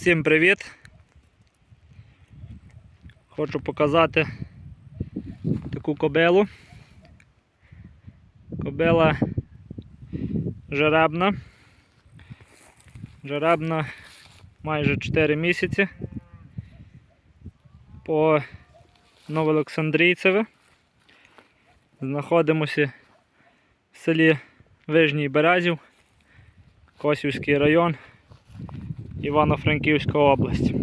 Всім привіт! Хочу показати таку кобилу. Кобила жеребна. Жеребна майже 4 місяці по Новоолександрійцеве. Знаходимося в селі Вижній Березів, Косівський район. Івано-Франківська область.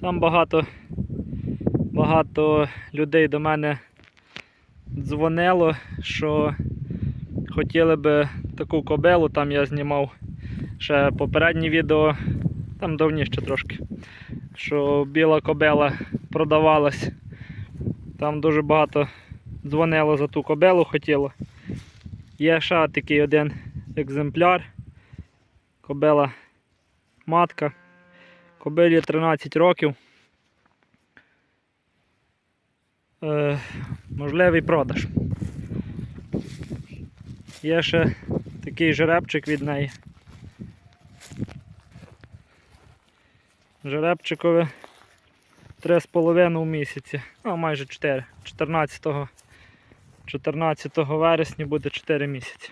Там багато, багато людей до мене дзвонило, що хотіли би таку кобилу, там я знімав ще попереднє відео, там давніше трошки, що біла кобила продавалась. Там дуже багато дзвонило за ту кобилу хотіло. Є ще такий один екземпляр. Кобила матка. Кобилі 13 років. Е, можливий продаж. Є ще такий жеребчик від неї. Жеребчикове 3,5 місяці, а майже 4. 14, 14 вересня буде 4 місяці.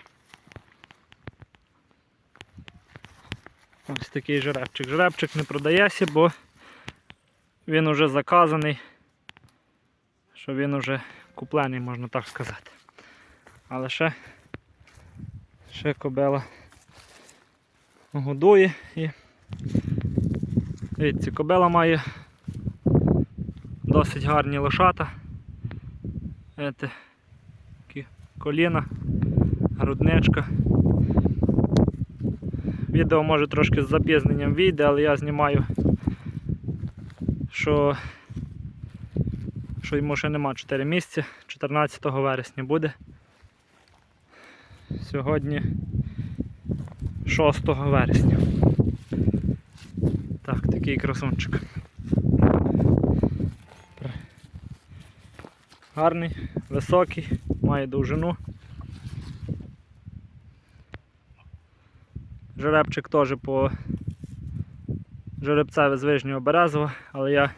Ось такий жеребчик. Жеребчик не продається, бо він уже заказаний, що він уже куплений, можна так сказати. Але ще, ще кобила годує і дивіться, кобила має досить гарні лошата. Такі коліна, грудничка. Відео може трошки з запізненням вийде, але я знімаю, що, що йому ще нема 4 місяці, 14 вересня буде. Сьогодні 6 вересня. Так, такий красунчик. Гарний, високий, має довжину. Жеребчик теж по жеребцеве з Вижнього Березова, але я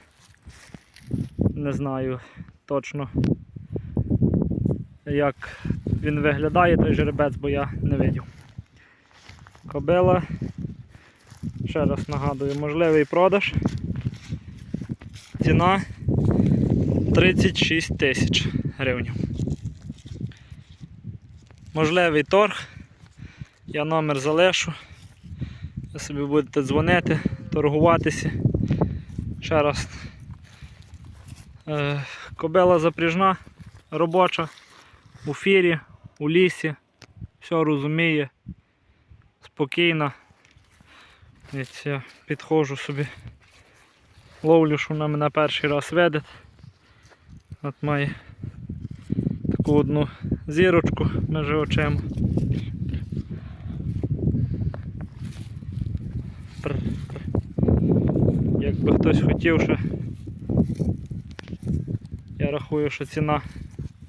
не знаю точно як він виглядає той жеребець, бо я не видів. Кобила, ще раз нагадую, можливий продаж. Ціна 36 тисяч гривень. Можливий торг. Я номер залишу. Ви собі будете дзвонити, торгуватися. Ще раз. Е, Кобила запряжна, робоча, у фірі, у лісі, все розуміє, спокійна. Я підходжу собі, ловлю, що вона мене перший раз веде. От має таку одну зірочку між очима. Якби хтось хотів ще, я рахую, що ціна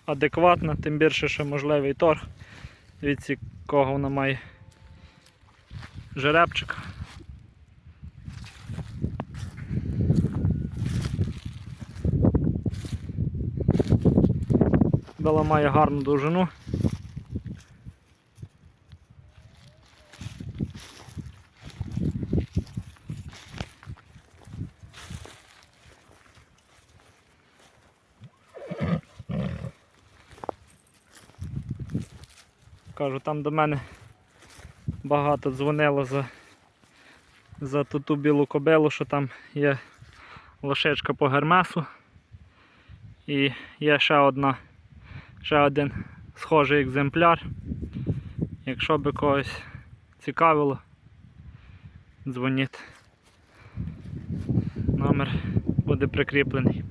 адекватна, тим більше, що можливий торг. Дивіться, кого вона має жеребчик. Бела має гарну довжину. Кажу, там до мене багато дзвонило за, за ту, ту білу кобилу, що там є лошечка по гермесу. І є ще одна, ще один схожий екземпляр. Якщо би когось цікавило, дзвоніть. Номер буде прикріплений.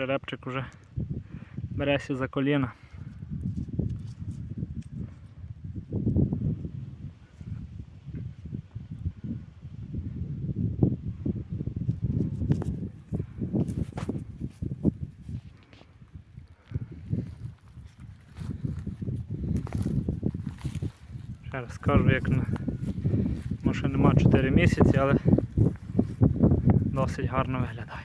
Жеребчик уже береся за коліна. Ще раз скажу, як на може нема 4 місяці, але досить гарно виглядає.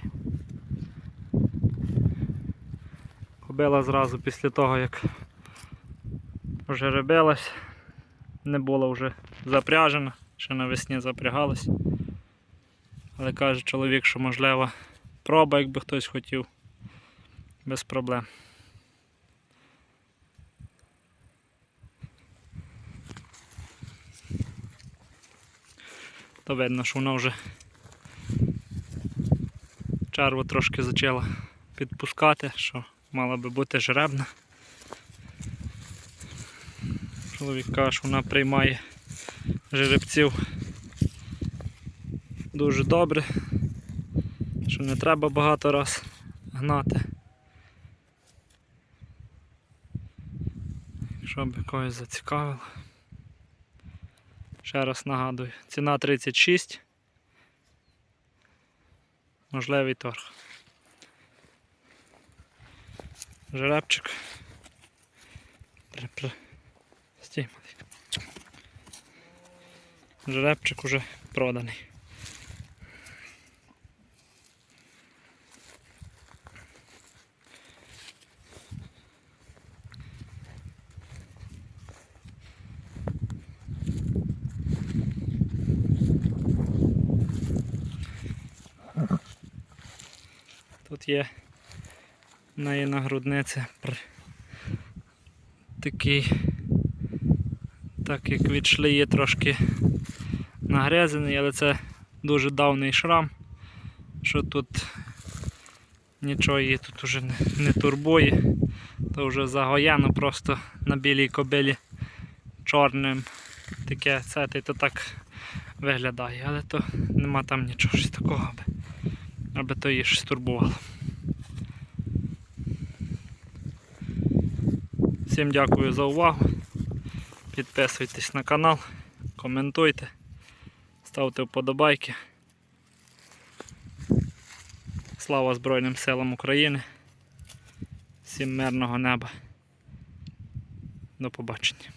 Кобила зразу після того, як вже рибилась, не була вже запряжена, ще навесні запрягалась. Але каже чоловік, що можливо проба, якби хтось хотів, без проблем. То видно, що вона вже черву трошки почала підпускати, що мала би бути жеребна. Чоловік каже, що вона приймає жеребців дуже добре, що не треба багато раз гнати. Якщо б когось зацікавило. Ще раз нагадую, ціна 36. Можливий торг. Жеребчик. При, при. Стій, малий. Жеребчик уже проданий. Тут є в неї на грудниці такий, так як від шлеї трошки нагрязаний, але це дуже давний шрам, що тут нічого її тут уже не, турбує, то вже загояно просто на білій кобилі чорним таке це, то так виглядає, але то нема там нічого ж такого, аби то її щось турбувало. Всім дякую за увагу. Підписуйтесь на канал, коментуйте, ставте вподобайки. Слава Збройним силам України. Всім мирного неба. До побачення.